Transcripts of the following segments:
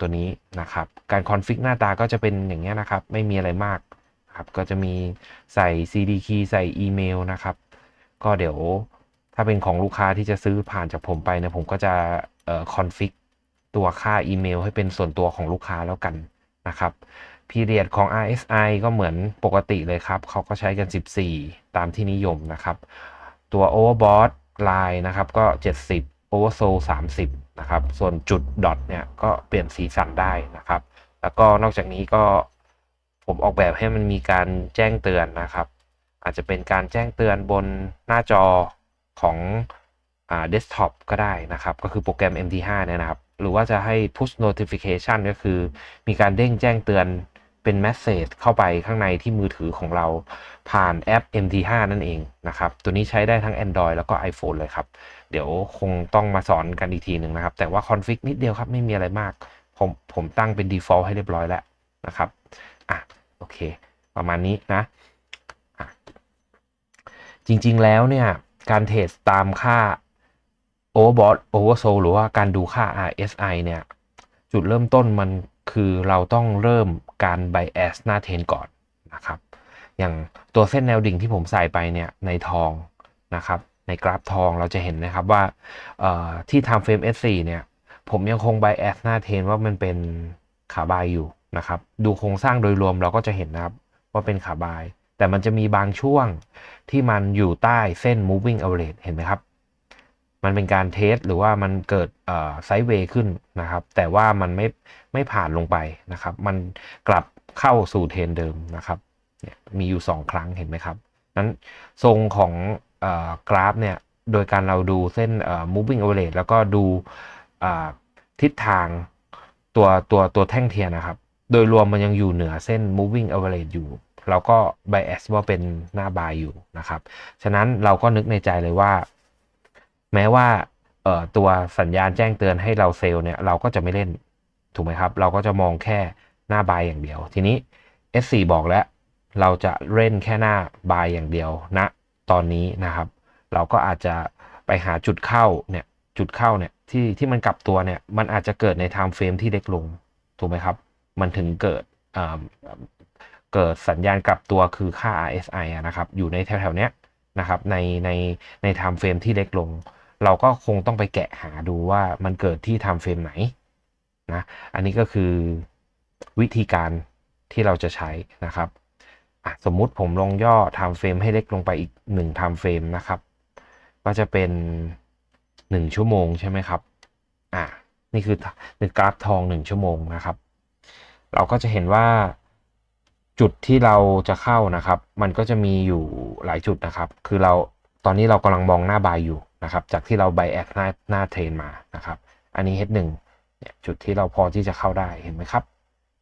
ตัวนี้นะครับ การคอนฟิกหน้าตาก็จะเป็นอย่างเงี้ยนะครับ ไม่มีอะไรมากครับก็จะมีใส่ CD key ใส่อีเมลนะครับ ก็เดี๋ยวถ้าเป็นของลูกค้าที่จะซื้อผ่านจากผมไปเนี่ยผมก็จะคอนฟิกตัวค่าอีเมลให้เป็นส่วนตัวของลูกค้าแล้วกันนะครับพีเรียดของ RSI ก็เหมือนปกติเลยครับ เขาก็ใช้กัน 14 ตามที่นิยมนะครับ ตัว Overbought Line นะครับก็ 70 Oversold 30 นะครับ ส่วนจุดดอทเนี่ยก็เปลี่ยนสีสันได้นะครับ แล้วก็นอกจากนี้ก็ผมออกแบบให้มันมีการแจ้งเตือนนะครับ อาจจะเป็นการแจ้งเตือนบนหน้าจอของเดสก์ท็อปก็ได้นะครับ ก็คือโปรแกรม MT5 เนี่ยนะครับ หรือว่าจะให้ push notification ก็คือมีการเด้งแจ้งเตือน เป็น message เข้าไปข้างในที่มือถือของเราผ่านแอป MT5 นั่นเองนะครับ ตัวนี้ใช้ได้ทั้ง Android แล้วก็ iPhone เลยครับ เดี๋ยวคงต้องมาสอนกันอีกทีหนึ่งนะครับ แต่ว่าคอนฟิกนิดเดียวครับ ไม่มีอะไรมาก ผมผมตั้งเป็น default ให้เรียบร้อยแล้วนะครับอะโอเค ประมาณนี้นะะจริงๆแล้วเนี่ย การเทรดตามค่า overbought oversold หรือว่าการดูค่า RSI เนี่ยจุดเริ่มต้นมัน คือเราต้องเริ่มการ bias หน้าเทนก่อนนะครับ อย่างตัวเส้นแนวดิ่งที่ผมใส่ไปเนี่ยในทองนะครับในกราฟทองเราจะเห็นนะครับว่าเอ่ที่ time frame S4 เนี่ยผมยังคง bias หน้าเทนว่ามันเป็นขาบายอยู่นะครับ ดูโครงสร้างโดยรวมเราก็จะเห็นนะครับว่าเป็นขาบาย แต่มันจะมีบางช่วงที่มันอยู่ใต้เส้น moving average เห็นไหมครับ มันเป็นการเทสหรือว่ามันเกิดไซด์เวย์ขึ้นนะครับ แต่ว่ามันไม่ไม่ผ่านลงไปนะครับ มันกลับเข้าสู่เทรนเดิมนะครับเนี่ยมีอยู่ 2 ครั้งเห็นไหมครับนั้นทรงของอกราฟเนี่ยโดยการเราดูเส้น moving average แล้วก็ดูทิศทางตัวตัวตัวแท่งเทียนนะครับ โดยรวมมันยังอยู่เหนือเส้น moving average อยู่ เราก็ bias ว่าเป็นหน้าบายอยู่นะครับ ฉะนั้นเราก็นึกในใจเลยว่า แม้ว่าเอ่อตัวสัญญาณแจ้งเตือนให้เราเซลล์เนี่ยเราก็จะไม่เล่นถูกไหมครับ เราก็จะมองแค่หน้าบายอย่างเดียว ทีนี้ S4 บอกแล้ว เราจะเล่นแค่หน้าบายอย่างเดียวณนะตอนนี้นะครับ เราก็อาจจะไปหาจุดเข้าเนี่ยจุดเข้าเนี่ยที่ที่มันกลับตัวเนี่ยมันอาจจะเกิดในไทม์เฟรมที่เล็กลงถูกไหมครับ มันถึงเกิดเกิดสัญญาณกลับตัวคือค่า RSI นะครับ อยู่ในแถวๆเนี้ยนะครับในในในไทม์เฟรมที่เล็กลง เราก็คงต้องไปแกะหาดูว่ามันเกิดที่ไทม์เฟรมไหนนะอันนี้ก็คือวิธีการที่เราจะใช้นะครับสมมุติผมลงย่อไทม์เฟรมให้เล็กลงไปอีก1ไทม์เฟรมนะครับ ก็จะเป็น 1 ชั่วโมงใช่ไหมครับอะนี่คือคือกราฟทอง 1 ชั่วโมงนะครับ เราก็จะเห็นว่าจุดที่เราจะเข้านะครับ มันก็จะมีอยู่หลายจุดนะครับ คือเราตอนนี้เรากำลังมองหน้าบายอยู่ นะครับ จากที่เราไบแอคหน้าหน้าเทรนมานะครับ อันนี้ H1 เนี่ยจุดที่เราพอที่จะเข้าได้เห็นไหมครับ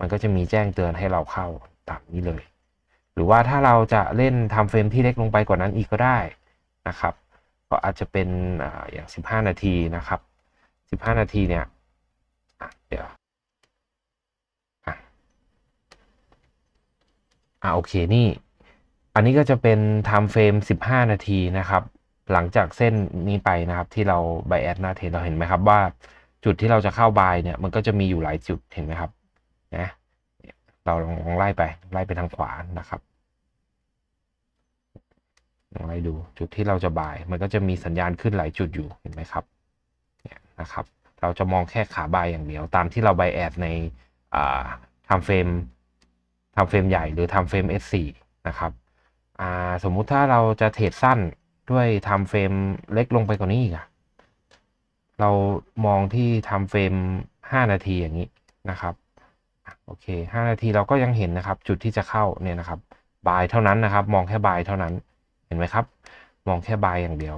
มันก็จะมีแจ้งเตือนให้เราเข้าตามนี้เลย หรือว่าถ้าเราจะเล่นทำเฟรมที่เล็กลงไปกว่านั้นอีกก็ได้นะครับ ก็อาจจะเป็นอย่าง 15 นาทีนะครับ 15 นาทีเนี่ยเดี๋ยวอะอ่าโอเคนี่ อันนี้ก็จะเป็น time frame 15 นาทีนะครับ หลังจากเส้นนี้ไปนะครับที่เราไบแอดหน้าเทรนเราเห็นไหมครับว่าจุดที่เราจะเข้าบายเนี่ยมันก็จะมีอยู่หลายจุดเห็นไหมครับนะเราลองไล่ไปไล่ไปทางขวานะครับลองไล่ดูจุดที่เราจะบาย มันก็จะมีสัญญาณขึ้นหลายจุดอยู่เห็นไหมครับเนี่ยนะครับ เราจะมองแค่ขาบายอย่างเดียว ตามที่เราไบแอดในอ่า time frame time frame ใหญ่หรือ time frame S4 นะครับอ่าสมมุติถ้าเราจะเทรดสั้น ด้วยไทม์เฟรมเล็กลงไปกว่านี้อีกอะเรามองที่ไทม์เฟรม 5 นาทีอย่างนี้นะครับโอเค 5 นาทีเราก็ยังเห็นนะครับ จุดที่จะเข้าเนี่ยนะครับบายเท่านั้นนะครับ มองแค่บายเท่านั้นเห็นไหมครับ มองแค่บายอย่างเดียว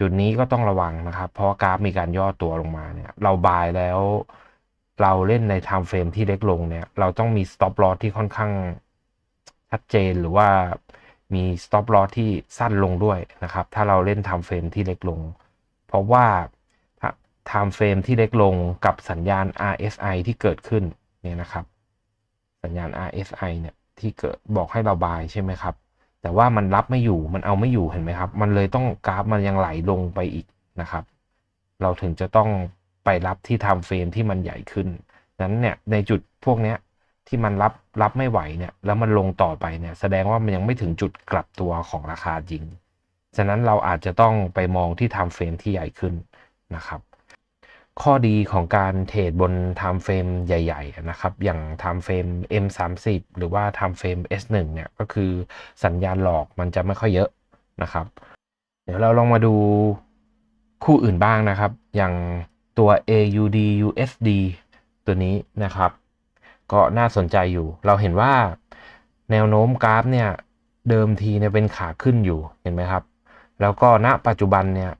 จุดนี้ก็ต้องระวังนะครับ เพราะกราฟมีการย่อตัวลงมาเนี่ย เราบายแล้ว เราเล่นในไทม์เฟรมที่เล็กลงเนี่ย เราต้องมี stop loss ที่ค่อนข้างชัดเจนหรือว่า มี stop loss ที่สั้นลงด้วยนะครับ ถ้าเราเล่น time frame ที่เล็กลง เพราะว่า time frame ที่เล็กลงกับสัญญาณ RSI ที่เกิดขึ้นเนี่ยนะครับ สัญญาณ RSI เนี่ยที่เกิดบอกให้เราบายใช่ไหมครับ แต่ว่ามันรับไม่อยู่มันเอาไม่อยู่เห็นไหมครับ มันเลยต้องกราฟมันยังไหลลงไปอีกนะครับ เราถึงจะต้องไปรับที่ time frame ที่มันใหญ่ขึ้นนั้นเนี่ยในจุดพวกนี้ ที่มันรับรับไม่ไหวเนี่ยแล้วมันลงต่อไปเนี่ยแสดงว่ามันยังไม่ถึงจุดกลับตัวของราคาจริง ฉะนั้นเราอาจจะต้องไปมองที่ time frame ที่ใหญ่ขึ้นนะครับ ข้อดีของการเทรดบน time frame ใหญ่ๆนะครับอย่าง time frame M30 หรือว่า time frame S1 เนี่ยก็คือสัญญาณหลอกมันจะไม่ค่อยเยอะนะครับ เดี๋ยวเราลองมาดูคู่อื่นบ้างนะครับ อย่างตัว AUD USD ตัวนี้นะครับ ก็น่าสนใจอยู่ เราเห็นว่าแนวโน้มกราฟเนี่ยเดิมทีเนี่ยเป็นขาขึ้นอยู่เห็นไหมครับ แล้วก็ณปัจจุบันเนี่ย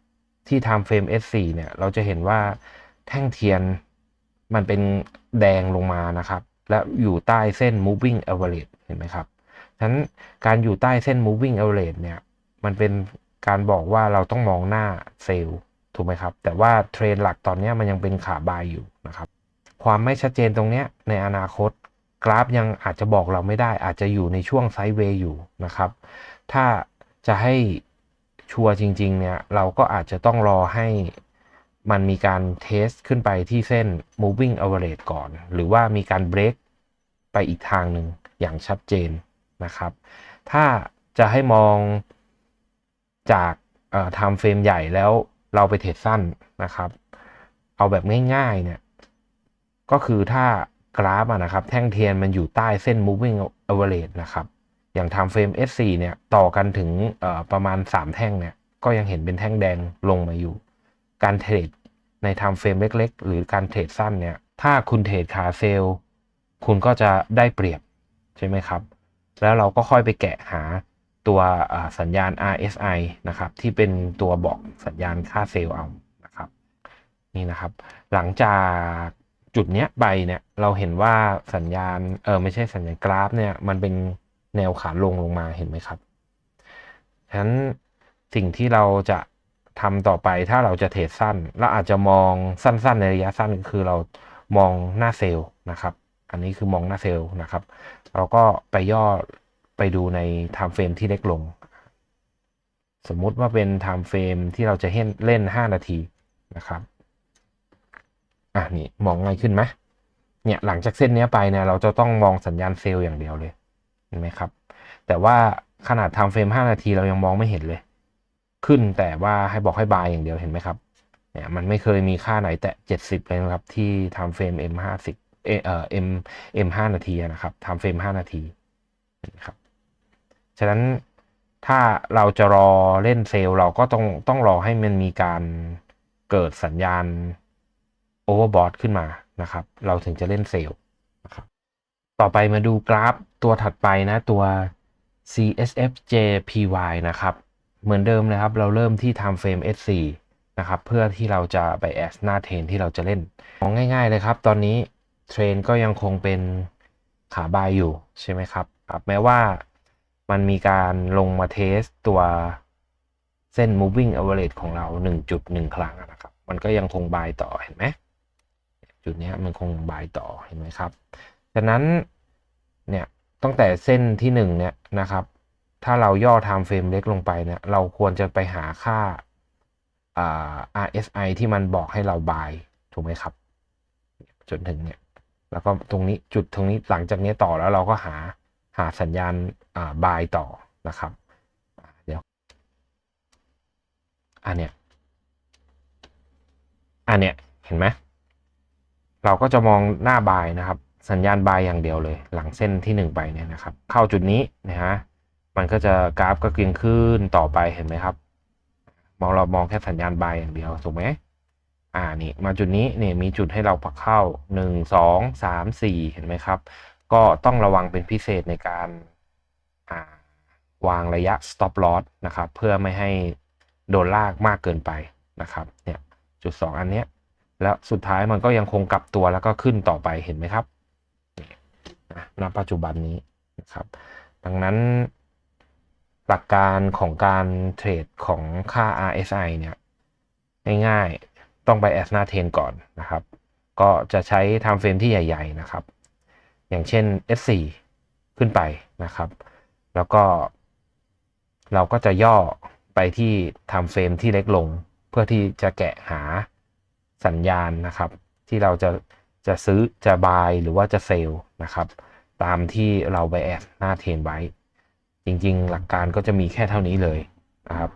ที่ time frame S4 เนี่ยเราจะเห็นว่าแท่งเทียนมันเป็นแดงลงมานะครับ และอยู่ใต้เส้น moving average เห็นไหมครับฉะนั้นการอยู่ใต้เส้น moving average เนี่ยมันเป็นการบอกว่าเราต้องมองหน้าเซลล์ถูกไหมครับ แต่ว่าเทรนหลักตอนนี้มันยังเป็นขาบายอยู่นะครับ ความไม่ชัดเจนตรงเนี้ยในอนาคต กราฟยังอาจจะบอกเราไม่ได้ อาจจะอยู่ในช่วงไซด์เวย์อยู่นะครับ ถ้าจะให้ชัวร์จริงๆเนี่ยเราก็อาจจะต้องรอให้มันมีการเทสขึ้นไปที่เส้น moving average ก่อน หรือว่ามีการ break ไปอีกทางหนึ่งอย่างชัดเจนนะครับ ถ้าจะให้มองจากเอ่อ time frame ใหญ่แล้วเราไปเทรดสั้นนะครับ เอาแบบง่ายๆเนี่ย ก็คือถ้ากราฟะนะครับ แท่งเทียนมันอยู่ใต้เส้น moving average นะครับ อย่าง time frame S4 เนี่ย ต่อกันถึงประมาณ 3 แท่งเนี่ย ก็ยังเห็นเป็นแท่งแดงลงมาอยู่ การเทรดใน time frame เล็ก ๆ หรือการเทรดสั้นเนี่ย ถ้าคุณเทรดขาเซลล์คุณก็จะได้เปรียบใช่ไหมครับ แล้วเราก็ค่อยไปแกะหาตัวสัญญาณ RSI นะครับ ที่เป็นตัวบอกสัญญาณค่าเซลล์เอานะครับ นี่นะครับ หลังจาก จุดเนี้ยไปเนี่ยเราเห็นว่าสัญญาณเออไม่ใช่สัญญาณกราฟเนี่ยมันเป็นแนวขาลงลงมาเห็นไหมครับฉะนั้นสิ่งที่เราจะทำต่อไปถ้าเราจะเทรดสั้นเราอาจจะมองสั้น ๆ ในระยะสั้นก็คือเรามองหน้าเซลล์นะครับ อันนี้คือมองหน้าเซลล์นะครับ เราก็ไปย่อไปดูใน time frame ที่เล็กลง สมมุติว่าเป็น time frame ที่เราจะเล่น 5 นาทีนะครับ อะนี่มองง่ายขึ้นไหมเนี่ยหลังจากเส้นนี้ไปเนี่ยเราจะต้องมองสัญญาณเซลล์อย่างเดียวเลยเห็นไหมครับ แต่ว่าขนาด time frame 5นาทีเรายังมองไม่เห็นเลย ขึ้นแต่ว่าให้บอกให้บายอย่างเดียวเห็นไหมครับเนี่ยมันไม่เคยมีค่าไหนแตะ 70 เลยนะครับ ที่ time frame M50 เอ่อ M M 5นาทีนะครับ time frame 5นาทีนะครับฉะนั้นถ้าเราจะรอเล่นเซลล์เราก็ต้องต้องรอให้มันมีการเกิดสัญญาณ โอเวอร์บอทขึ้นมานะครับ เราถึงจะเล่นเซลล์นะครับต่อไปมาดูกราฟตัวถัดไปนะตัว CSFJPY นะครับ เหมือนเดิมนะครับ เราเริ่มที่ time frame S4 นะครับ เพื่อที่เราจะไปแอสหน้าเทรนที่เราจะเล่นมองง่ายๆเลยครับ ตอนนี้เทรนก็ยังคงเป็นขาบายอยู่ใช่ไหมครับครับ แม้ว่ามันมีการลงมาเทสตัวเส้น moving average ของเรา 1.1 ครั้งนะครับ มันก็ยังคงบายต่อเห็นไหม จุดนี้มันคงบายต่อเห็นไหมครับฉะนั้นเนี่ยตั้งแต่เส้นที่1เนี่ยนะครับ ถ้าเราย่อ time frame เล็กลงไปเนี่ยเราควรจะไปหาค่า RSI ที่มันบอกให้เราบายถูกไหมครับ จนถึงเนี่ยแล้วก็ตรงนี้จุดตรงนี้หลังจากนี้ต่อแล้วเราก็หาหาสัญญาณาบายต่อนะครับเดี๋ยวอันเนี้ยอันเนี้ยเห็นไหม เราก็จะมองหน้าบายนะครับ สัญญาณบายอย่างเดียวเลย หลังเส้นที่หนึ่งไปเนี่ยนะครับ เข้าจุดนี้นะฮะมันก็จะกราฟก็เกียงขึ้นต่อไปเห็นไหมครับ มองเรามองแค่สัญญาณบายอย่างเดียวถูกไหมอ่านี่มาจุดนี้เนี่ยมีจุดให้เราพักเข้าหนึ่งสองสามสี่เห็นไหมครับ ก็ต้องระวังเป็นพิเศษในการวางระยะ stop loss นะครับ เพื่อไม่ให้โดนลากมากเกินไปนะครับเนี่ยจุด 2 อันเนี้ย แล้วสุดท้ายมันก็ยังคงกลับตัวแล้วก็ขึ้นต่อไปเห็นไหมครับณปัจจุบันนี้นะครับ ดังนั้นหลักการของการเทรดของค่า RSI เนี่ยง่ายๆต้องไปแอสนาเทนก่อนนะครับ ก็จะใช้ time frame ที่ใหญ่ ๆ นะครับ อย่างเช่น S4 ขึ้นไปนะครับ แล้วก็ เราก็จะย่อไปที่ time frame ที่เล็กลง เพื่อที่จะแกะหา สัญญาณนะครับ ที่เราจะจะซื้อจะบายหรือว่าจะเซลล์นะครับ ตามที่เราไปแอดหน้าเทรนไว้ จริงๆ หลักการก็จะมีแค่เท่านี้เลยนะครับ